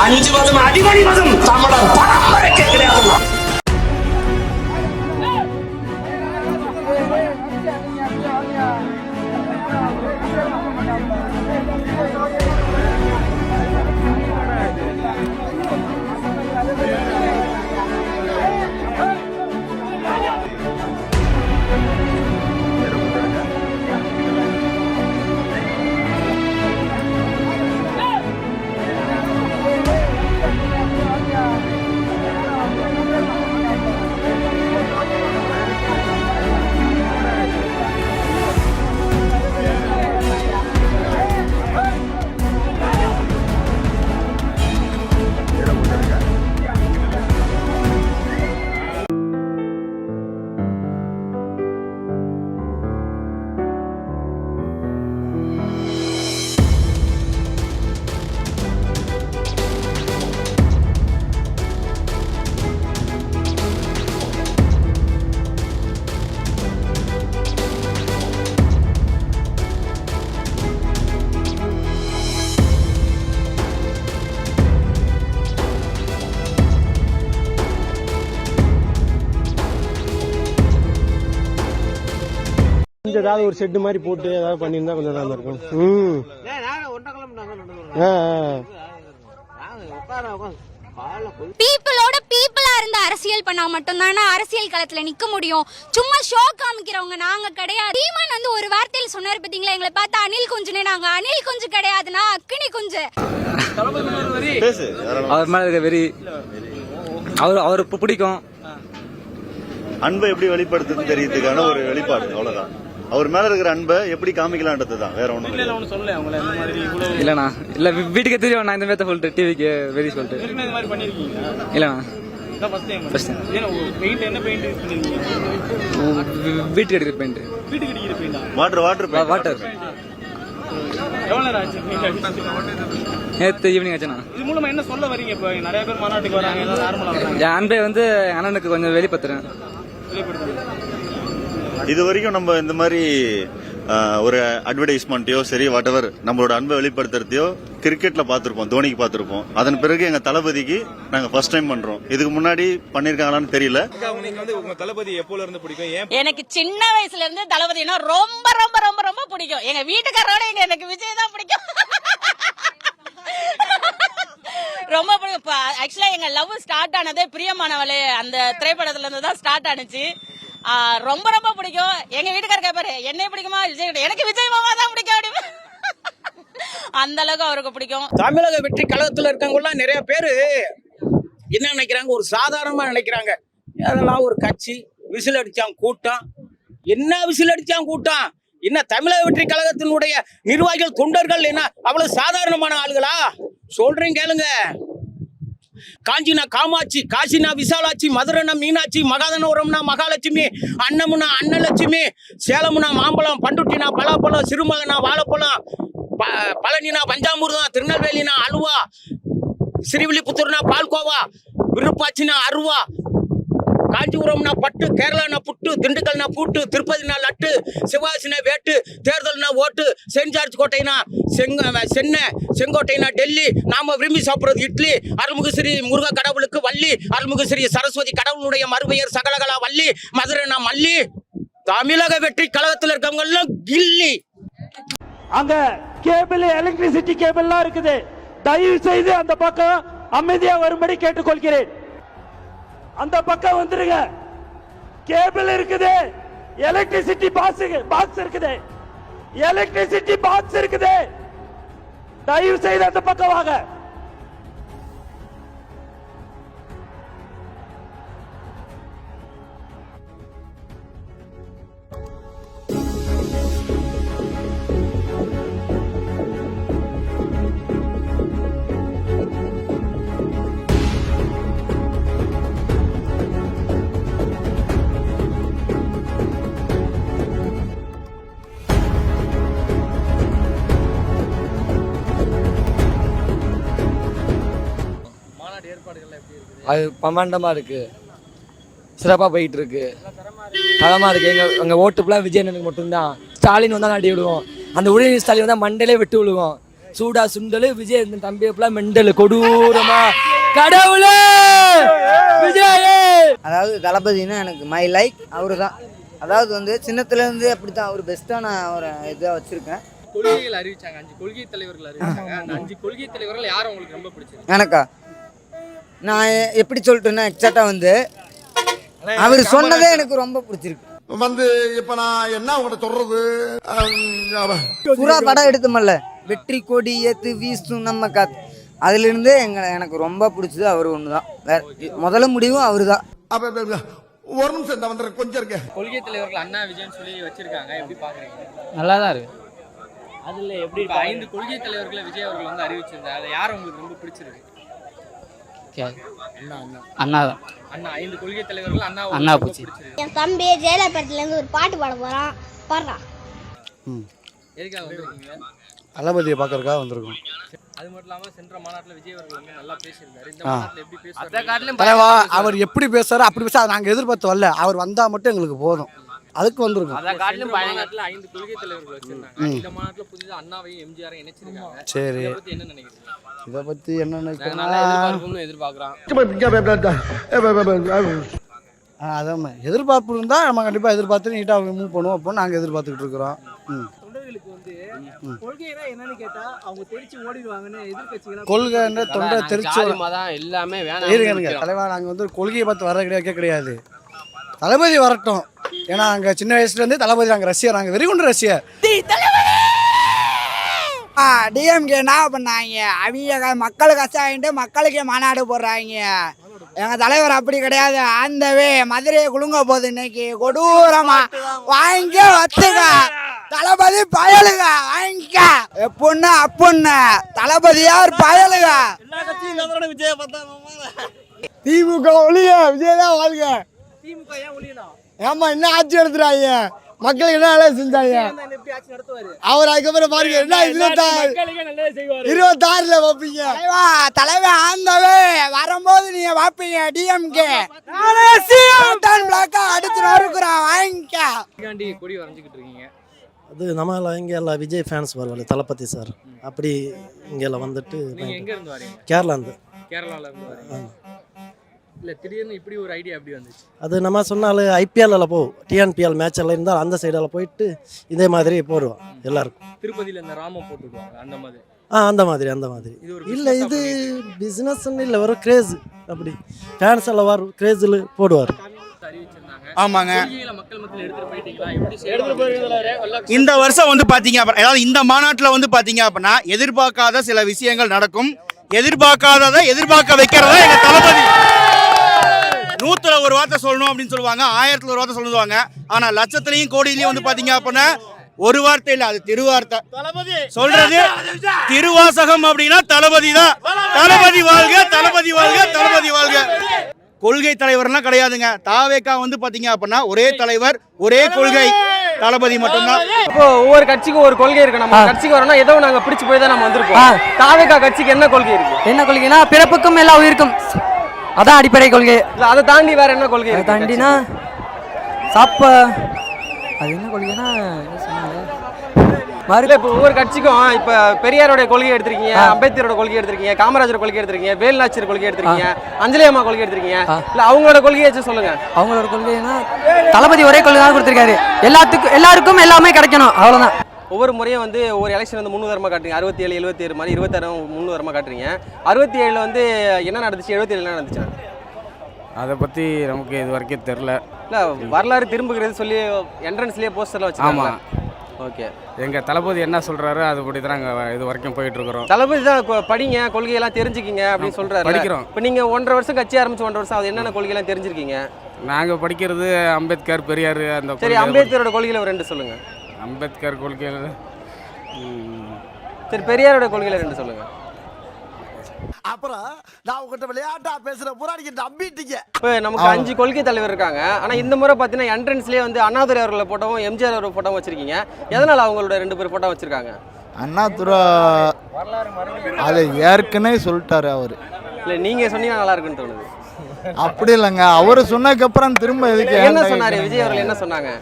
അഞ്ചു മാസം അടിപൊളി മാസം നമ്മുടെ പടം. கொஞ்சம் ஏதாவது ஒரு செட்டு மாதிரி போட்டு ஏதாவது பண்ணியிருந்தா கொஞ்சம் நல்லா இருக்கும். ம். ஆ, ஆ. பீப்புளோட பீப்புளா இருந்து அரசியல் பண்ணா மட்டும்தானே அரசியல் களத்துல நிக்க முடியும். சும்மா ஷோ காமிக்கிறவங்க நாங்க கிடையாது. சீமான் வந்து ஒரு வார்த்தையில சொன்னாரு பாத்தீங்களா? எங்களை பார்த்து அனில் குஞ்சுனே நாங்க. அனில் குஞ்சு கிடையாதுன்னா அக்கினி குஞ்சு. அவர் மேல இருக்க வெறி. அவர் அவர் இப்ப பிடிக்கும். அன்பை எப்படி வெளிப்படுத்துன்னு தெரியறதுக்கான ஒரு வெளிப்பாடு. அவ்வளவுதான். அவர் மேல இருக்கிற அன்பை எப்படி காமிக்கலான்றது தான் வேற ஒண்ணும் இல்ல. இல்லண்ணா. இல்ல வீட்டுக்கே தெரியும். நான் இந்த மாதிரி சொல்லிட்டு டிவிக்கு வெறி சொல்லிட்டு. இல்லண்ணா. First time. வீ- வீட்டுக்கு எடுக்கிற paint water water paint. Water நேத்து ஈவினிங் ஆச்சுண்ணா. இது மூலமா என்ன சொல்ல வரீங்க இப்போ? நிறைய பேர் மாநாட்டுக்கு வராங்க நார்மலா வராங்க என் அன்பை வந்து என் அண்ணனுக்கு கொஞ்சம் வெளிப்படுத்துறேன். இது வரைக்கும் நம்ம இந்த மாதிரி ஒரு அட்வர்டைஸ்மெண்ட்டையோ சரி வாட் எவர் நம்மளோட அன்பை வெளிப்படுத்துறதையோ கிரிக்கெட்ல பார்த்திருப்போம் தோனிக்கு பார்த்திருப்போம். அதன் பிறகு எங்க தளபதிக்கு நாங்க ஃபர்ஸ்ட் டைம் பண்றோம். இதுக்கு முன்னாடி பண்ணிருக்காங்களான்னு தெரியல. எனக்கு சின்ன வயசுல இருந்து தளபதினா ரொம்ப ரொம்ப ரொம்ப ரொம்ப பிடிக்கும். எங்க வீட்டுக்காரோட எனக்கு விஜய் தான் பிடிக்கும். ரொம்ப பிடிக்கும். ஆக்சுவலா எங்க லவ் ஸ்டார்ட் ஆனதே பிரியமானவளே அந்த திரைப்படத்துல இருந்து தான் ஸ்டார்ட் ஆனுச்சு. ரொம்ப ரொம்ப பிடிக்கும். எங்க வீட்டுக்காரர் கேப்பாரு என்னைய பிடிக்குமா? விஜய் எனக்கு விஜய் மாமா தான் பிடிக்கும் அப்படின்னு. அந்த அளவுக்கு அவருக்கு பிடிக்கும். தமிழக வெற்றி கழகத்துல இருக்கவங்கலாம் நிறைய பேரு என்ன நினைக்கிறாங்க? ஒரு சாதாரணமா நினைக்கிறாங்க. அதெல்லாம் ஒரு கட்சி விசில் அடிச்சான் கூட்டம். என்ன விசில் அடிச்சான் கூட்டம்? என்ன தமிழக வெற்றி கழகத்தினுடைய நிர்வாகிகள் தொண்டர்கள் என்ன அவ்வளவு சாதாரணமான ஆளுகளா? சொல்றேன் கேளுங்க. காஞ்சினா காமாட்சி காசினா விசாலாட்சி மதுரைனா மீனாட்சி மகாதனபுரம்னா மகாலட்சுமி அன்னமுனா அன்னலட்சுமி சேலமுனா மாம்பழம் பண்டுட்டினா பலாப்பழம் சிறுமகனா வாழைப்பழம் ப- பழனினா பஞ்சாமிர்தம் திருநெல்வேலினா அல்வா ஸ்ரீவில்லிபுத்தூர்னா பால்கோவா விருப்பாச்சினா அருவா காஞ்சிபுரம்னா பட்டு கேரளானா புட்டு திண்டுக்கல்னா பூட்டு திருப்பதினா லட்டு சிவாசினா வேட்டு தேர்தல்னா ஓட்டு சென்ட் ஜார்ஜ் கோட்டைனா செங்க சென்னை செங்கோட்டைனா டெல்லி நாம விரும்பி சாப்பிட்றது இட்லி அருள்மிகு ஸ்ரீ முருக கடவுளுக்கு வள்ளி அருள்மிகு ஸ்ரீ சரஸ்வதி கடவுளுடைய மறுபெயர் சகலகலா வள்ளி மதுரைனா மல்லி தமிழக வெற்றி கழகத்தில் இருக்கவங்க எல்லாம் கில்லி. அங்க கேபிள் எலக்ட்ரிசிட்டி கேபிள்லாம் இருக்குது. தயவு செய்து அந்த பக்கம் அமைதியா வரும்படி கேட்டுக்கொள்கிறேன். அந்த பக்கம் வந்துருங்க. கேபிள் இருக்குது. எலக்ட்ரிசிட்டி பாக்ஸ் பாக்ஸ் இருக்குது. எலக்ட்ரிசிட்டி பாக்ஸ் இருக்குது. தயவு செய்து அந்த பக்கம் வாங்க. அது பிரமாண்டமா இருக்கு. சிறப்பாக போயிட்டு இருக்கு தரமா இருக்கு. எங்க எங்க ஓட்டு ஃபுல்லாக விஜய் அண்ணனுக்கு மட்டும்தான். ஸ்டாலின் வந்தா நாட்டி விடுவோம் அந்த உதயநிதி ஸ்டாலின் வந்தா மண்டையிலே விட்டு விழுவோம். சூடா சுண்டல் விஜய் தம்பி எப்பலாம் மெண்டல். கொடூரமா. கடவுளே! விஜய்! அதாவது தளபதினா எனக்கு மை லைக் அவரு தான் அதாவது வந்து சின்னத்துலேருந்து அப்படி தான் அவர் பெஸ்ட்டாக நான் ஒரு இதாக வச்சுருக்கேன். கொள்கைகள் அறிவிச்சாங்க. அஞ்சு கொள்கை தலைவர்கள் அறிவிச்சாங்க. அஞ்சு கொள்கை தலைவர்கள் யார் உங்களுக்கு ரொம்ப பிடிச்சது எனக்கா? நான் எப்படி சொல்லிட்டேன்னா எக்ஸாக்டாக வந்து அவர் சொன்னதே எனக்கு ரொம்ப பிடிச்சிருக்கு. வந்து இப்ப நான் என்ன உங்கள்கிட்ட சொல்றது? புறா படம் எடுத்தோமல்ல வெற்றி கொடி ஏத்து வீசும் நம்ம காத்து. அதுலேருந்தே எங்க எனக்கு ரொம்ப பிடிச்சது அவர் ஒன்று தான் வேற முதல்ல முடிவும் அவர் தான் ஒரு நிமிஷம் இந்த வந்துடுறேன் கொஞ்சம் இருக்க கொள்கை தலைவர்கள் அண்ணா விஜயன் சொல்லி வச்சிருக்காங்க எப்படி பாக்குறீங்க? நல்லா தான் இருக்கு. அதுல எப்படி ஐந்து கொள்கை தலைவர்களை விஜய் அவர்கள் வந்து அறிவிச்சிருந்தாங்க அதை யார் உங்களுக்கு ரொம்ப பிடிச்சிருக்கு? அண்ணா தான். அண்ணா ஐந்து கொள்கை தலைவர்கள் அண்ணா அண்ணா ரொம்ப பிடிச்சி. பிடிச்சிருக்கு. என் தம்பி ஜெயலலிதாலேருந்து ஒரு பாட்டு பாட போறான். பாடுறான் தளபதியை பார்க்கறதுக்காக வந்திருக்கோம். அது மட்டும் இல்லாம சென்ற மாநாட்டுல விஜய் அவர்கள் வந்து நல்லா பேசியிருந்தாரு. இந்த மாநாட்டுல எப்படி பேசுறாரு தலைவா அவர் எப்படி பேசுறாரு அப்படி பேச நாங்க எதிர்பார்த்து வரல அவர் வந்தா மட்டும் எங்களுக்கு போதும். அதுக்கு வந்திருக்கோம். அத காட்டிலும் மாநாட்டுல ஐந்து கொள்கை தலைவர்கள் வச்சிருந்தாங்க. இந்த மாநாட்டுல புதிதா அண்ணாவையும் எம்ஜிஆரையும் இணைச்சிருக்காங்க. சரி. என்ன நினைக்கிறீங்க? இதை பத்தி என்ன எதிர்பார்க்கணும்னு எதிர்பார்க்கிறோம் அதான் எதிர்பார்ப்பு இருந்தா நம்ம கண்டிப்பா எதிர்பார்த்து நீட்டா மூவ் பண்ணுவோம் அப்போ நாங்க எதிர்பார்த்துக்கிட்டு இருக்கிறோம். ம். தொண்டர்களுக்கு வந்து கொள்கைனா என்னன்னு கேட்டா அவங்க தெரிச்சு ஓடிடுவாங்கன்னு எதிர்கட்சிகள் கொள்கைன்ற தொண்டை தெரிச்சு தலைவா நாங்க வந்து கொள்கையை பார்த்து வர கிடையாது கிடையாது. தளபதி வரட்டும். ஏன்னா நாங்க சின்ன வயசுல இருந்தே தளபதி நாங்க ரசிகர் நாங்க வெறிகுண்டு ரசிகர் டிஎம்கே என்ன பண்ணாங்க? அவங்க மக்கள் கஷ்டம் மக்களுக்கே மாநாடு போடுறாங்க. எங்க தலைவர் அப்படி கிடையாது. ஆந்தவே மதுரையை குலுங்க போகுது இன்னைக்கு. கொடூரமா. வாங்க வத்துக தளபதி பயலுக. வாங்கிக்க எப்புன்னு அப்புன்னு தளபதியார் பயலுக. திமுக ஒளிய விஜய் தான் வாழ்க. திமுக ஏன் ஒளியணும்? ஏமா என்ன ஆட்சி எடுத்துறாங்க? மக்களுக்கு என்ன வேலை செஞ்சாங்க? அவர் அதுக்கப்புறம் பாருங்க என்ன இருபத்தாறு மக்களுக்கே நல்லதே செய்வாரு. இருபத்தாறுல வைப்பீங்க. தலைவன் ஆந்தவே வரும்போது நீங்க வைப்பீங்க டிஎம்கே பிளாக்கா அடிச்சு நறுக்குறான் வாங்கிக்க. கொடி வரைஞ்சிக்கிட்டு இருக்கீங்க. அது நம்ம எல்லாம் இங்கே எல்லாம் விஜய் ஃபேன்ஸ் வருவாங்க தளபதி சார் அப்படி இங்கே எல்லாம் வந்துட்டு நீங்க எங்க இருந்து கேரளால இருந்து இல்ல திடீர்னு இப்படி ஒரு ஐடியா எப்படி வந்துச்சு. அது நம்ம சொன்னாலும் ஐபிஎல்ல போ டிஎன்பிஎல் மேட்ச் எல்லாம் இருந்தால் அந்த சைடில் போயிட்டு இதே மாதிரி போடுவோம் எல்லாருக்கும். திருப்பதியில இந்த ராமம் போட்டுடுவாங்க அந்த மாதிரி. ஆ அந்த மாதிரி அந்த மாதிரி. இல்லை இது பிஸ்னஸ்ன்னு இல்லை வெறும் கிரேஸ் அப்படி. ஃபேன்ஸ் எல்லாம் வரும் கிரேஸில் போடுவார். ஆமாங்க. கொள்கையில மக்கள் மத்தியில் எடுத்துட்டு போயிட்டீங்களா? எப்படி எடுத்துட்டு இந்த வருஷம் வந்து பாத்தீங்க அப்ப- அதாவது இந்த மாநாட்டில் வந்து பாத்தீங்க அப்படின்னா எதிர்பார்க்காத சில விஷயங்கள் நடக்கும். எதிர்பார்க்காததை எதிர்பார்க்க வைக்கிறதா எங்க தளபதி. நூத்துல ஒரு வார்த்தை சொல்லணும் அப்படின்னு சொல்லுவாங்க ஆயிரத்துல ஒரு வார்த்தை சொல்லுவாங்க. ஆனா லட்சத்திலையும் கோடியிலையும் வந்து பாத்தீங்க அப்படின்னா ஒரு வார்த்தை இல்ல அது திருவார்த்தை. சொல்றது திருவாசகம் அப்படின்னா தளபதி தான். தளபதி வாழ்க தளபதி வாழ்க தளபதி வாழ்க. கொள்கை தலைவர்லாம் கிடையாதுங்க. தாவேக்கா வந்து பாத்தீங்க அப்படின்னா ஒரே தலைவர் ஒரே கொள்கை. தளபதி மட்டும்தான். இப்போ ஒவ்வொரு கட்சிக்கும் ஒரு கொள்கை இருக்கு. நம்ம கட்சிக்கு வரணும் ஏதோ நாங்க பிடிச்சு போய் தான் நம்ம வந்திருக்கோம். தாவேகா கட்சிக்கு என்ன கொள்கை இருக்கு? என்ன கொள்கைனா பிறப்புக்கும் எல்லா உயிருக்கும். அதான் அடிப்படை கொள்கை. இல்ல அதை தாண்டி வேற என்ன கொள்கை அதை தாண்டினா சாப்ப. அது என்ன கொள்கைனா என்ன சொன்னாங்க? மறு இல்ல இப்போ ஒவ்வொரு கட்சிக்கும் இப்ப பெரியாரோட கொள்கை எடுத்திருக்கீங்க அம்பேத்கரோட கொள்கை எடுத்திருக்கீங்க காமராஜர் கொள்கை எடுத்திருக்கீங்க வேலுநாச்சியர் கொள்கை எடுத்திருக்கீங்க அஞ்சலி அம்மா கொள்கை எடுத்திருக்கீங்க. இல்ல அவங்களோட கொள்கையை வச்சு சொல்லுங்க. அவங்களோட கொள்கைனா தளபதி ஒரே கொள்கை தான் கொடுத்துருக்காரு. எல்லாத்துக்கும் எல்லாருக்கும் எல்லாமே கிடைக்கணும். அவ்வளவுதான். ஒவ்வொரு முறையும் வந்து ஒவ்வொரு எலெக்ஷன் வந்து முன்னுதாரமா காட்டுறீங்க. அறுபத்தி ஏழு எழுபத்தி ஏழு மாதிரி இருபத்தாறு முன்னுதாரமா காட்டுறீங்க. அறுபத்தி ஏழுல வந்து என்ன நடந்துச்சு? எழுபத்தி ஏழு என்ன நடந்துச்சு? அதை பத்தி நமக்கு இது வரைக்கும் தெரியல. இல்ல வரலாறு திரும்புகிறது சொல்லி என்ட்ரன்ஸ்லயே போஸ்டர்ல வச்சிருக்காங்க. ஓகே எங்க தளபதி என்ன சொல்றாரு அதுபடி தான் நாங்க இது வரைக்கும் போயிட்டு இருக்கிறோம். தளபதி தான் படிங்க கொள்கையெல்லாம் தெரிஞ்சுக்கிங்க அப்படின்னு சொல்றாரு. படிக்கிறோம். இப்போ நீங்க ஒன்றரை வருஷம் கட்சி ஆரம்பிச்சு ஒன்றரை வருஷம் அது என்னென்ன கொள்கையெல்லாம் தெரிஞ்சிருக்கீங்க? நாங்க படிக்கிறது அம்பேத்கர் பெரியார் அந்த சரி அம்பேத்கரோட கொள்கையில ஒரு ரெண்டு சொல்லுங்க. அம்பேத்கர் கொள்கையில் சரி பெரியாரோட கொள்கையில ரெண்டு சொல்லுங்க. அப்புறம் நான் உங்ககிட்ட விளையாட்டா பேசுற புறாடிக்கு நம்பிட்டீங்க? இப்போ நமக்கு அஞ்சு கொள்கை தலைவர் இருக்காங்க. ஆனா இந்த முறை பார்த்தீங்கன்னா என்ட்ரன்ஸ்லயே வந்து அண்ணாதுரை அவர்களை போட்டோவும் எம்ஜிஆர் அவர் போட்டோவும் வச்சிருக்கீங்க. எதனால அவங்களோட ரெண்டு பேர் போட்டோ வச்சிருக்காங்க? அண்ணாதுரா அது ஏற்கனவே சொல்லிட்டாரு அவரு. இல்ல நீங்க சொன்னீங்கன்னா நல்லா இருக்குன்னு தோணுது. அப்படி இல்லைங்க. அவரு சொன்னதுக்கு அப்புறம் திரும்ப எதுக்கு என்ன சொன்னாரு? விஜய் அவர்கள் என்ன சொன்னாங்க?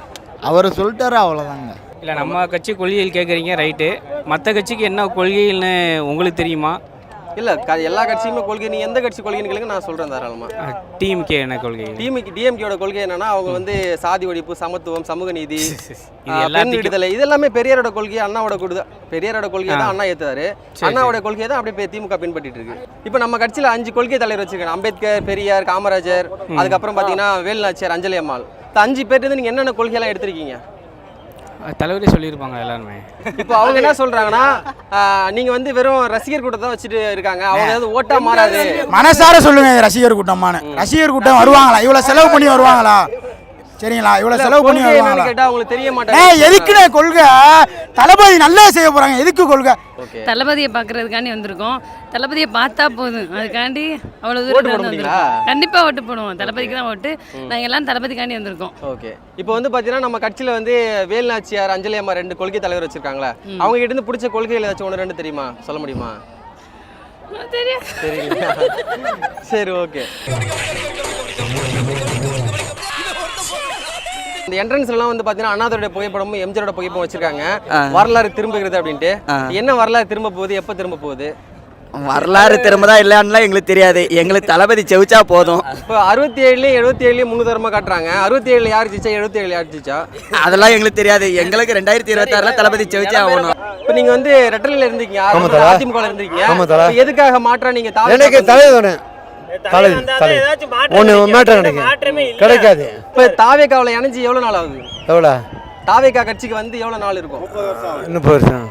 அவரு சொல்லிட்டாரு அவ்வளவுதாங்க. இல்லை நம்ம கட்சி கொள்கைகள் கேட்குறீங்க ரைட்டு. மற்ற கட்சிக்கு என்ன கொள்கைகள்னு உங்களுக்கு தெரியுமா? இல்ல க- எல்லா கட்சியுமே கொள்கை நீங்க எந்த கட்சி கொள்கைன்னு கேளுங்க நான் சொல்றேன் தாராளமா. டிஎம்கே என்ன கொள்கை? டிஎம்கே டிஎம்கேயோட கொள்கை என்னன்னா அவங்க வந்து சாதி ஒழிப்பு சமத்துவம் சமூக நீதி பெண் விடுதலை இது எல்லாமே பெரியாரோட கொள்கை அண்ணாவோட கொள்கை பெரியாரோட கொள்கையை தான் அண்ணா ஏத்தாரு அண்ணாவோட கொள்கையை தான் அப்படியே திமுக பின்பற்றிட்டு இருக்கு. இப்போ நம்ம கட்சியில அஞ்சு கொள்கை தலைவர் வச்சிருக்காங்க. அம்பேத்கர் பெரியார் காமராஜர் அதுக்கப்புறம் பாத்தீங்கன்னா வேலுநாச்சியார் அஞ்சலி அம்மாள். அஞ்சு பேர்ட்டு நீங்க என்னென்ன கொள்கையெல்லாம் எடுத்திருக்கீங்க? தலைவரே சொல்லியிருப்பாங்க எல்லாருமே. இப்போ அவங்க என்ன சொல்றாங்கன்னா நீங்க வந்து வெறும் ரசிகர் கூட்டத்தை தான் வச்சுட்டு இருக்காங்க. அவங்க ஏதாவது ஓட்டா மாறாது. மனசார சொல்லுங்க ரசிகர் கூட்டமான ரசிகர் கூட்டம் வருவாங்களா? இவ்வளவு செலவு பண்ணி வருவாங்களா? சரிங்களா? இவ்வளவு செலவு பண்ணி கொள்கை என்னன்னு வருவாங்களா கேட்டா அவங்களுக்கு தெரிய மாட்டாங்க எதுக்குண்ணே கொள்கை? தளபதி நல்லா செய்ய போறாங்க. எதுக்கு கொள்கை? தளபதியை பார்க்கறதுக்காண்டி வந்திருக்கோம். தளபதியை பார்த்தா போதும். அதுக்காண்டி அவ்வளோ ஓட்டு போட முடியுங்களா? கண்டிப்பாக ஓட்டு போடுவோம். தளபதிக்கு தான் ஓட்டு. நாங்கள் எல்லாம் தளபதிக்காண்டி வந்திருக்கோம். ஓகே. இப்போ வந்து பாத்தீங்கன்னா நம்ம கட்சியில வந்து வேலுநாச்சியார் அஞ்சலி அம்மா ரெண்டு கொள்கை தலைவர் வச்சிருக்காங்களா. அவங்க கிட்ட இருந்து பிடிச்ச கொள்கைகள் ஏதாச்சும் ஒன்று ரெண்டு தெரியுமா? சொல்ல முடியுமா? சரி ஓகே. இந்த என்ட்ரன்ஸ்லாம் வந்து பாத்தீங்கன்னா அண்ணாதுடைய புகைப்படமும் எம்ஜிஆரோட புகைப்படம் வச்சிருக்காங்க. வரலாறு திரும்புகிறது அப்படின்ட்டு. என்ன வரலாறு திரும்ப போகுது? எப்போ திரும்ப போகுது? வரலாறு திரும்பதா இல்லையான்லாம் எங்களுக்கு தெரியாது. எங்களுக்கு தளபதி செவிச்சா போதும். இப்போ அறுபத்தி ஏழுலேயும் எழுபத்தி ஏழுலேயும் முன்னுதாரமாக காட்டுறாங்க. அறுபத்தி ஏழுல யார் ஜெயிச்சா? எழுபத்தி ஏழு யார் ஜெயிச்சா? அதெல்லாம் எங்களுக்கு தெரியாது. எங்களுக்கு ரெண்டாயிரத்தி இருபத்தாறுல தளபதி செவிச்சா ஆகணும். இப்போ நீங்க வந்து ரெட்டலில் இருந்தீங்க அதிமுக இருந்தீங்க எதுக்காக மாற்றா நீங்க தாவே எனக்கு தலைவர் தலைவர் தலைவர் ஒன்று மேட்டம் கிடைக்கும் கிடைக்காது. இப்போ தாவேக்காவில் இணைஞ்சு எவ்வளோ நாள் ஆகுது? எவ்வளோ தாவேக்கா கட்சிக்கு வந்து எவ்வளோ நாள் இருக்கும்? இன்னும் வருஷம்.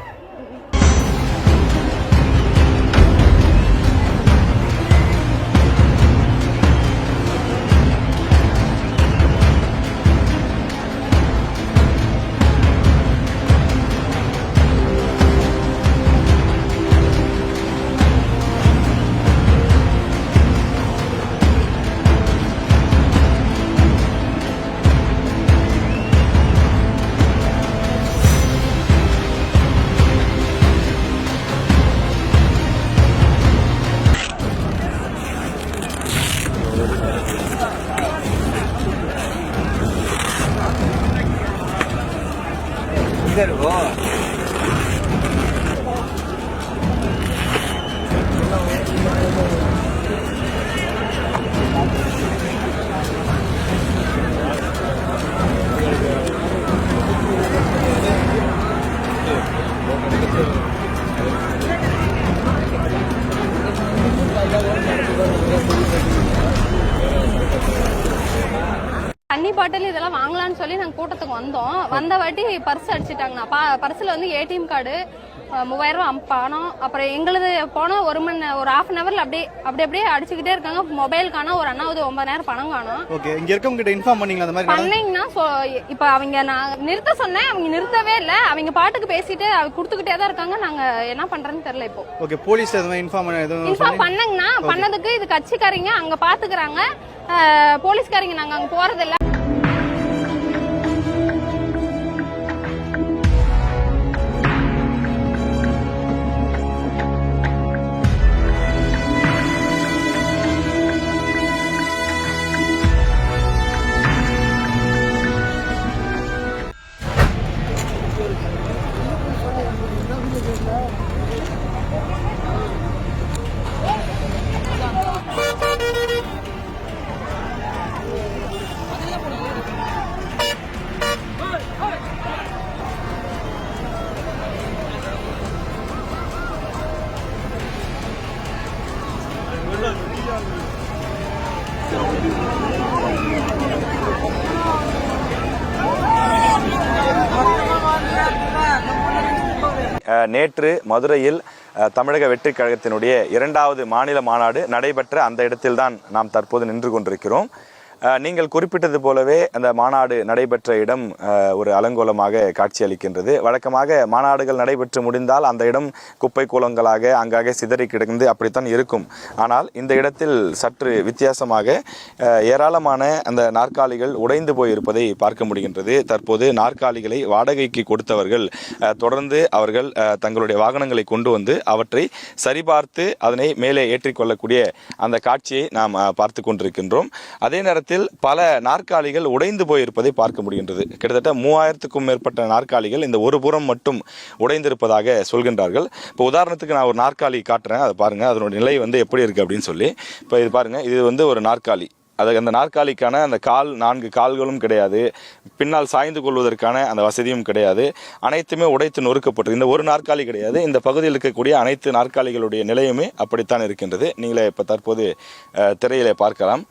தண்ணி பாட்டில் இதெல்லாம் வாங்கலாம்னு சொல்லி நாங்கள் கூட்டத்துக்கு வந்தோம். வந்த வாட்டி பர்ஸ் அடிச்சிட்டாங்கண்ணா. பா பர்ஸில் வந்து ஏடிஎம் கார்டு மூவாயிரம் பணம் அப்புறம் எங்களுது போனால் ஒரு மணி ஒரு ஹாஃப் அன் ஹவரில் அப்படியே அப்படி அப்படியே அடிச்சுக்கிட்டே இருக்காங்க. மொபைல் காணோம் ஒரு அண்ணாவது ஒன்பதாயிரம் பணம் காணோம் ஓகே இங்க இருக்கவங்க இன்ஃபார்ம் பண்ணீங்களா அந்த மாதிரி பண்ணீங்கன்னா இப்ப அவங்க நான் நிறுத்த சொன்னேன். அவங்க நிறுத்தவே இல்ல. அவங்க பாட்டுக்கு பேசிட்டு அவங்க கொடுத்துக்கிட்டே தான் இருக்காங்க. நாங்க என்ன பண்றேன்னு தெரியல இப்போ. ஓகே போலீஸ் எதுவும் இன்ஃபார்ம் பண்ண எதுவும் இன்ஃபார்ம் பண்ணங்கன்னா பண்ணதுக்கு இது கட்சிக்காரங்க அங்க பாத்துக்கிறாங்க. போலீஸ்காரங்க நாங்க அங்க போறது இல்ல நேற்று மதுரையில் தமிழக வெற்றி கழகத்தினுடைய இரண்டாவது மாநில மாநாடு நடைபெற்ற அந்த இடத்தில்தான் நாம் தற்போது நின்று கொண்டிருக்கிறோம். நீங்கள் குறிப்பிட்டது போலவே அந்த மாநாடு நடைபெற்ற இடம் ஒரு அலங்கோலமாக காட்சியளிக்கின்றது. வழக்கமாக மாநாடுகள் நடைபெற்று முடிந்தால் அந்த இடம் குப்பை கூலங்களாக அங்காக சிதறி கிடந்து அப்படித்தான் இருக்கும். ஆனால் இந்த இடத்தில் சற்று வித்தியாசமாக ஏராளமான அந்த நாற்காலிகள் உடைந்து போயிருப்பதை பார்க்க முடிகின்றது. தற்போது நாற்காலிகளை வாடகைக்கு கொடுத்தவர்கள் தொடர்ந்து அவர்கள் தங்களுடைய வாகனங்களை கொண்டு வந்து அவற்றை சரிபார்த்து அதனை மேலே ஏற்றிக்கொள்ளக்கூடிய அந்த காட்சியை நாம் பார்த்து கொண்டிருக்கின்றோம். அதே நேரத்தில் இடத்தில் பல நாற்காலிகள் உடைந்து போயிருப்பதை பார்க்க முடிகின்றது. கிட்டத்தட்ட மூவாயிரத்துக்கும் மேற்பட்ட நாற்காலிகள் இந்த ஒரு புறம் மட்டும் உடைந்திருப்பதாக சொல்கின்றார்கள். இப்போ உதாரணத்துக்கு நான் ஒரு நாற்காலி காட்டுறேன். அதை பாருங்கள் அதனுடைய நிலை வந்து எப்படி இருக்குது அப்படின்னு சொல்லி. இப்போ இது பாருங்கள் இது வந்து ஒரு நாற்காலி. அது அந்த நாற்காலிக்கான அந்த கால் நான்கு கால்களும் கிடையாது. பின்னால் சாய்ந்து கொள்வதற்கான அந்த வசதியும் கிடையாது. அனைத்துமே உடைத்து நொறுக்கப்பட்டு இந்த ஒரு நாற்காலி கிடையாது. இந்த பகுதியில் இருக்கக்கூடிய அனைத்து நாற்காலிகளுடைய நிலையுமே அப்படித்தான் இருக்கின்றது. நீங்களே இப்போ தற்போது திரையிலே பார்க்கலாம்.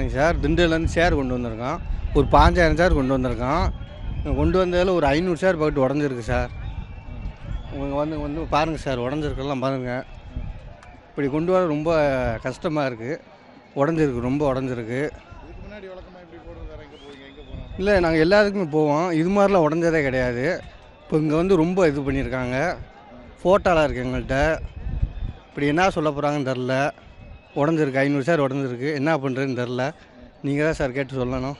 வந்திருக்காங்க சார். திண்டுலேருந்து சேர் கொண்டு வந்திருக்கோம் ஒரு பாஞ்சாயிரம் சேர் கொண்டு வந்திருக்கோம் கொண்டு வந்ததில் ஒரு ஐநூறு சேர் பக்கெட் உடஞ்சிருக்கு சார். உங்கள் வந்து வந்து பாருங்கள் சார் உடஞ்சிருக்கெல்லாம் பாருங்கள் இப்படி கொண்டு வர ரொம்ப கஷ்டமாக இருக்குது உடஞ்சிருக்கு ரொம்ப உடஞ்சிருக்கு. இல்லை நாங்கள் எல்லாத்துக்குமே போவோம். இது மாதிரிலாம் உடஞ்சதே கிடையாது. இப்போ இங்கே வந்து ரொம்ப இது பண்ணியிருக்காங்க. ஃபோட்டோலாம் இருக்குது எங்கள்கிட்ட இப்படி என்ன சொல்ல போகிறாங்கன்னு தெரில உடஞ்சிருக்கு ஐநூறு சேர் உடஞ்சிருக்கு. என்ன பண்ணுறதுன்னு தெரில நீங்கள் தான் சார் கேட்டு சொல்லணும்.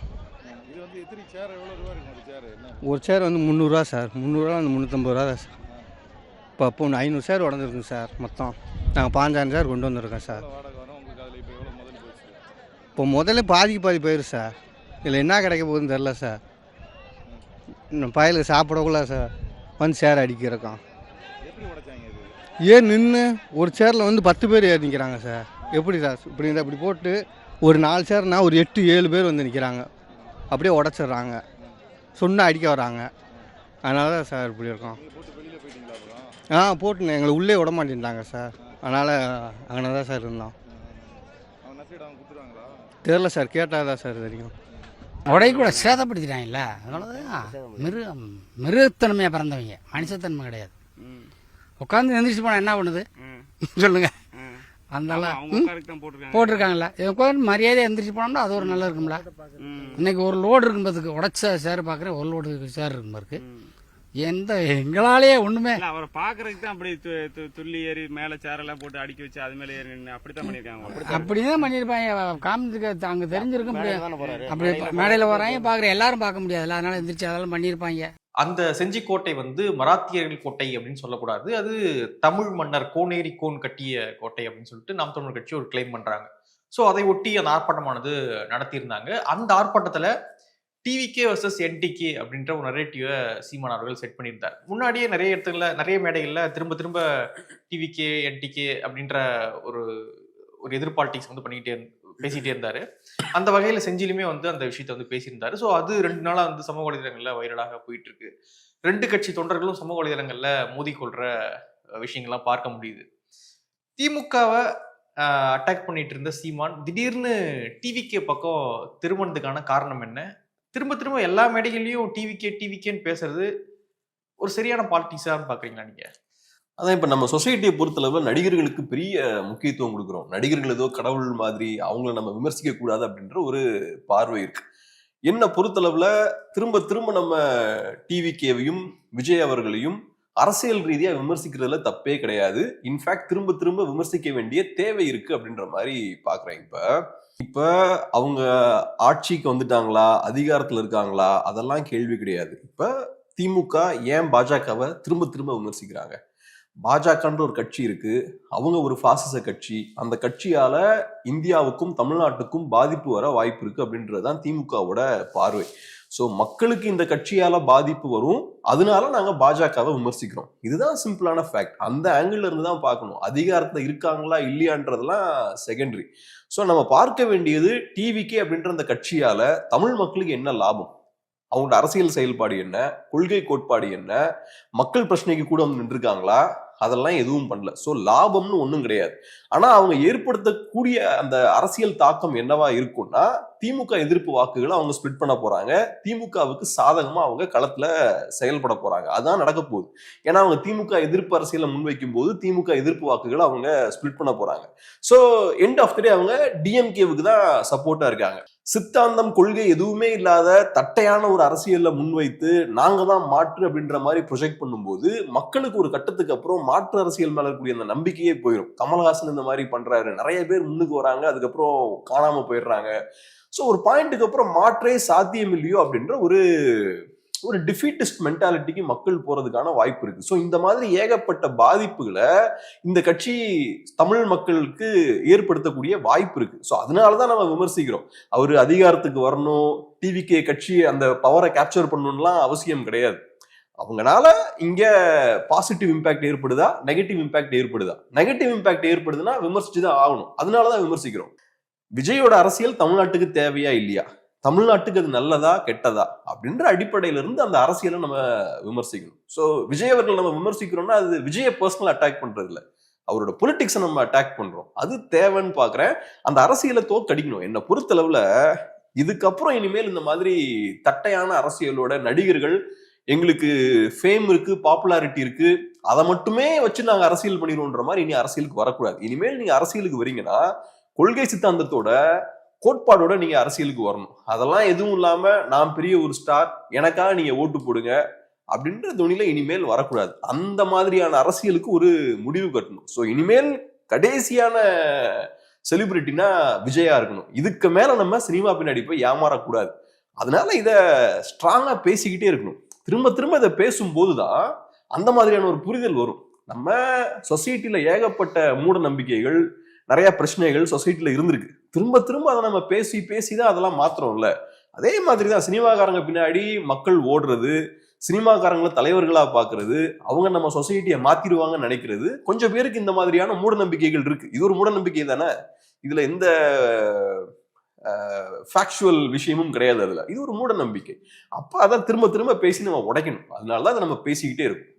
ஒரு சேர் வந்து முந்நூறுரூவா சார். முந்நூறுரூவா வந்து முந்நூற்றம்பது ரூபா தான் சார். இப்போ அப்போ ஒன்று ஐநூறு சேர் உடஞ்சிருக்குங்க சார் மொத்தம். நாங்கள் பாஞ்சாயிரம் சேர் கொண்டு வந்திருக்கோம் சார். இப்போ முதல்ல பாதிக்கு பாதி போயிடும் சார். இதில் என்ன கிடைக்க போகுதுன்னு தெரில சார். இன்னும் பயலுக்கு சாப்பிடக்குள்ள சார் வந்து சேர் அடிக்கிறோம் ஏன் நின்று ஒரு சேரில் வந்து பத்து பேர் ஏறி நிற்கிறாங்க சார். எப்படி சார்? இப்படி இருந்தால் இப்படி போட்டு ஒரு நாலு சேர்னா ஒரு எட்டு ஏழு பேர் வந்து நிற்கிறாங்க அப்படியே உடச்சிட்றாங்க. சொன்னா அடிக்க வராங்க அதனால தான் சார் இப்படி இருக்கோம். ஆ போட்டுனேன் எங்களை உள்ளே விட மாட்டேன்ட்டாங்க சார். அதனால் அங்கே தான் சார் இருந்தோம். தெரில சார். கேட்டால் தான் சார் தெரியும். உடைய கூட சேதப்படுத்திட்டாங்கல்ல? அவ்வளோதான் மிருகம் மிருகத்தன்மையாக பிறந்தவங்க. மனுஷத்தன்மை கிடையாது. உட்காந்து எந்திரிச்சு போனால் என்ன பண்ணுது? சொல்லுங்க. அதனால ம்? போட்டிருக்காங்கல்ல. உட்காந்து மரியாதை எந்திரிச்சு போனோம்னா அது ஒரு நல்லா இருக்கும்ல. இன்னைக்கு ஒரு லோடு இருக்கும்போதுக்கு உடச்ச சேர் பார்க்குறேன் ஒரு லோடு சேர் இருக்கும் பாருக்கு. எந்த எங்களாலேயே ஒன்றுமே அவரை பாக்குறதுக்கு தான் அப்படி துள்ளி ஏறி மேல சேரெல்லாம் போட்டு அடுக்கி வச்சு அது மேல ஏறி அப்படித்தான் பண்ணிருக்காங்க அப்படிதான் பண்ணியிருப்பாங்க. காமிச்சுக்க அங்கே தெரிஞ்சிருக்க முடியாது அப்படி மேடையில் வராங்க பார்க்குற எல்லாரும் பார்க்க முடியாதுல்ல அதனால எந்திரிச்சு அதெல்லாம் பண்ணியிருப்பாங்க. அந்த செஞ்சி கோட்டை வந்து மராத்தியர்கள் கோட்டை அப்படின்னு சொல்லக்கூடாது. அது தமிழ் மன்னர் கோனேரி கோன் கட்டிய கோட்டை அப்படின்னு சொல்லிட்டு நாம் தமிழர் கட்சி ஒரு கிளைம் பண்றாங்க. ஸோ அதை ஒட்டி அந்த ஆர்ப்பாட்டமானது நடத்தியிருந்தாங்க. அந்த ஆர்ப்பாட்டத்துல டிவிகே வர்சஸ் என்டிகே அப்படின்ற ஒரு நரேட்டிவை சீமான் அவர்கள் செட் பண்ணியிருந்தார். முன்னாடியே நிறைய இடத்துல நிறைய மேடைகளில் திரும்ப திரும்ப டிவிகே என்டிகே அப்படின்ற ஒரு ஒரு எதிர்பாலிட்டிக்ஸ் வந்து பண்ணிக்கிட்டே பேசிகிட்டே இருந்தார். அந்த வகையில் செஞ்சிலுமே வந்து அந்த விஷயத்தை வந்து பேசியிருந்தார். ஸோ அது ரெண்டு நாளாக வந்து சமூக வலைதளங்களில் வைரலாக போயிட்டு இருக்கு ரெண்டு கட்சி தொண்டர்களும் சமூக வலைதளங்களில் மோதிக்கொள்கிற விஷயங்கள்லாம் பார்க்க முடியுது. திமுகவை அட்டாக் பண்ணிட்டு இருந்த சீமான் திடீர்னு டிவிகே பக்கம் திருமணத்துக்கான காரணம் என்ன? திரும்ப திரும்ப எல்லா மேடைகள்லையும் டிவிகே டிவிகேன்னு பேசுறது ஒரு சரியான பாலிட்டிக்ஸான்னு பாக்குறீங்களா நீங்க? அதான் இப்போ நம்ம சொசைட்டியை பொறுத்தளவு நடிகர்களுக்கு பெரிய முக்கியத்துவம் கொடுக்குறோம். நடிகர்கள் ஏதோ கடவுள் மாதிரி அவங்கள நம்ம விமர்சிக்க கூடாது அப்படின்ற ஒரு பார்வை இருக்கு. என்ன பொறுத்தளவுல திரும்ப திரும்ப நம்ம டிவிகேவையும் விஜய் அவர்களையும் அரசியல் ரீதியா விமர்சிக்கிறதுல தப்பே கிடையாது. இன்ஃபேக்ட் திரும்ப திரும்ப விமர்சிக்க வேண்டிய தேவை இருக்கு அப்படின்ற மாதிரி பாக்குறேன் இப்ப. இப்ப அவங்க ஆட்சிக்கு வந்துட்டாங்களா? அதிகாரத்துல இருக்காங்களா? அதெல்லாம் கேள்வி கிடையாது. இப்ப திமுக ஏன் பாஜகவை திரும்ப திரும்ப விமர்சிக்கிறாங்க? பாஜகன்ற ஒரு கட்சி இருக்கு. அவங்க ஒரு பாசிச கட்சி. அந்த கட்சியால இந்தியாவுக்கும் தமிழ்நாட்டுக்கும் பாதிப்பு வர வாய்ப்பு இருக்கு அப்படின்றது தான் திமுகவோட பார்வை. ஸோ மக்களுக்கு இந்த கட்சியால பாதிப்பு வரும். அதனால நாங்க பாஜகவை விமர்சிக்கிறோம். இதுதான் சிம்பிளான ஃபேக்ட் அந்த ஆங்கிள் இருந்து தான் பார்க்கணும். அதிகாரத்தில் இருக்காங்களா இல்லையான்றதெல்லாம் செகண்டரி ஸோ நம்ம பார்க்க வேண்டியது டிவிகே அப்படின்ற அந்த கட்சியால தமிழ் மக்களுக்கு என்ன லாபம்? அவங்களோட அரசியல் செயல்பாடு என்ன? கொள்கை கோட்பாடு என்ன? மக்கள் பிரச்சனைக்கு கூட வந்து நின்றுருக்காங்களா? அதெல்லாம் எதுவும் பண்ணல. ஸோ லாபம்னு ஒன்றும் கிடையாது. ஆனால் அவங்க ஏற்படுத்தக்கூடிய அந்த அரசியல் தாக்கம் என்னவா இருக்கும்னா திமுக எதிர்ப்பு வாக்குகளை அவங்க ஸ்பிளிட் பண்ண போறாங்க. திமுகவுக்கு சாதகமா அவங்க களத்துல செயல்பட போறாங்க. அதான் நடக்க போகுது. ஏன்னா அவங்க திமுக எதிர்ப்பு அரசியலை முன்வைக்கும் போது திமுக எதிர்ப்பு வாக்குகளை அவங்க ஸ்பிளிட் பண்ண போறாங்க. So end of the day அவங்க டிஎம்கேவுக்கு தான் சப்போர்ட்டா இருக்காங்க. சித்தாந்தம் கொள்கை எதுவுமே இல்லாத தட்டையான ஒரு அரசியல்ல முன்வைத்து நாங்க தான் மாற்று அப்படின்ற மாதிரி ப்ரொஜெக்ட் பண்ணும்போது மக்களுக்கு ஒரு கட்டத்துக்கு அப்புறம் மாற்று அரசியல் மேல இருக்கக்கூடிய அந்த நம்பிக்கையே போயிடும் கமல்ஹாசன் இந்த மாதிரி பண்றாரு. நிறைய பேர் முன்னுக்கு வராங்க. அதுக்கப்புறம் காணாம போயிடுறாங்க. ஸோ ஒரு பாயிண்ட்டுக்கு அப்புறம் மாற்றே சாத்தியம் இல்லையோ அப்படின்ற ஒரு ஒரு டிஃபீட்டிஸ்ட் மென்டாலிட்டிக்கு மக்கள் போறதுக்கான வாய்ப்பு இருக்கு. ஸோ இந்த மாதிரி ஏகப்பட்ட பாதிப்புகளை இந்த கட்சி தமிழ் மக்களுக்கு ஏற்படுத்தக்கூடிய வாய்ப்பு இருக்கு. ஸோ அதனால தான் நம்ம விமர்சிக்கிறோம். அவர் அதிகாரத்துக்கு வரணும் டிவிகே கட்சி அந்த பவரை கேப்சர் பண்ணணும்லாம் அவசியம் கிடையாது. அவங்களால இங்க பாசிட்டிவ் இம்பாக்ட் ஏற்படுதா? நெகட்டிவ் இம்பாக்ட் ஏற்படுதா? நெகட்டிவ் இம்பாக்ட் ஏற்படுதுன்னா விமர்சிச்சு தான் ஆகணும். அதனால தான் விமர்சிக்கிறோம். விஜயோட அரசியல் தமிழ்நாட்டுக்கு தேவையா இல்லையா? தமிழ்நாட்டுக்கு அது நல்லதா கெட்டதா? அப்படின்ற அடிப்படையில இருந்து அந்த அரசியலை நம்ம விமர்சிக்கணும். ஸோ விஜய் அவர்கள் நம்ம விமர்சிக்கிறோம்னா அது விஜயை பர்சனல் அட்டாக் பண்றது இல்லை அவரோட பொலிட்டிக்ஸை நம்ம அட்டாக் பண்றோம். அது தேவைன்னு பாக்குறேன். அந்த அரசியலை தோக்கடிக்கணும் என்னை பொறுத்தளவுல இதுக்கப்புறம் இனிமேல் இந்த மாதிரி தட்டையான அரசியலோட நடிகர்கள் எங்களுக்கு ஃபேம் இருக்கு பாப்புலாரிட்டி இருக்கு அதை மட்டுமே வச்சு நாங்கள் அரசியல் பண்ணிடுவோன்ற மாதிரி இனி அரசியலுக்கு வரக்கூடாது. இனிமேல் நீங்க அரசியலுக்கு வரீங்கன்னா கொள்கை சித்தாந்தத்தோட கோட்பாடோட நீங்க அரசியலுக்கு வரணும். அதெல்லாம் எதுவும் இல்லாம நான் பெரிய ஒரு ஸ்டார் எனக்காக நீங்க ஓட்டு போடுங்க அப்படின்ற துணியில இனிமேல் வரக்கூடாது. அந்த மாதிரியான அரசியலுக்கு ஒரு முடிவு கட்டணும். ஸோ இனிமேல் கடைசியான செலிபிரிட்டினா விஜயா இருக்கணும். இதுக்கு மேல நம்ம சினிமா பின்னாடி போய் ஏமாறக்கூடாது. அதனால இதை ஸ்ட்ராங்கா பேசிக்கிட்டே இருக்கணும். திரும்ப திரும்ப இதை பேசும்போது தான் அந்த மாதிரியான ஒரு புரிதல் வரும். நம்ம சொசைட்டில ஏகப்பட்ட மூட நம்பிக்கைகள் நிறைய பிரச்சனைகள் சொசைட்டில இருந்திருக்கு. திரும்ப திரும்ப அதை நம்ம பேசி பேசி தான் அதெல்லாம் மாத்திரம்ல அதே மாதிரி தான் சினிமாக்காரங்க பின்னாடி மக்கள் ஓடுறது சினிமாக்காரங்களை தலைவர்களா பாக்குறது அவங்க நம்ம சொசைட்டியை மாத்திடுவாங்கன்னு நினைக்கிறது கொஞ்சம் பேருக்கு இந்த மாதிரியான மூட நம்பிக்கைகள் இருக்கு. இது ஒரு மூட நம்பிக்கை தானே? இதுல எந்த ஃபேக்சுவல் விஷயமும் கிடையாது அதுல. இது ஒரு மூட நம்பிக்கை அப்ப அதை திரும்ப திரும்ப பேசி நம்ம உடைக்கணும். அதனால தான் அதை நம்ம பேசிக்கிட்டே இருக்கும்.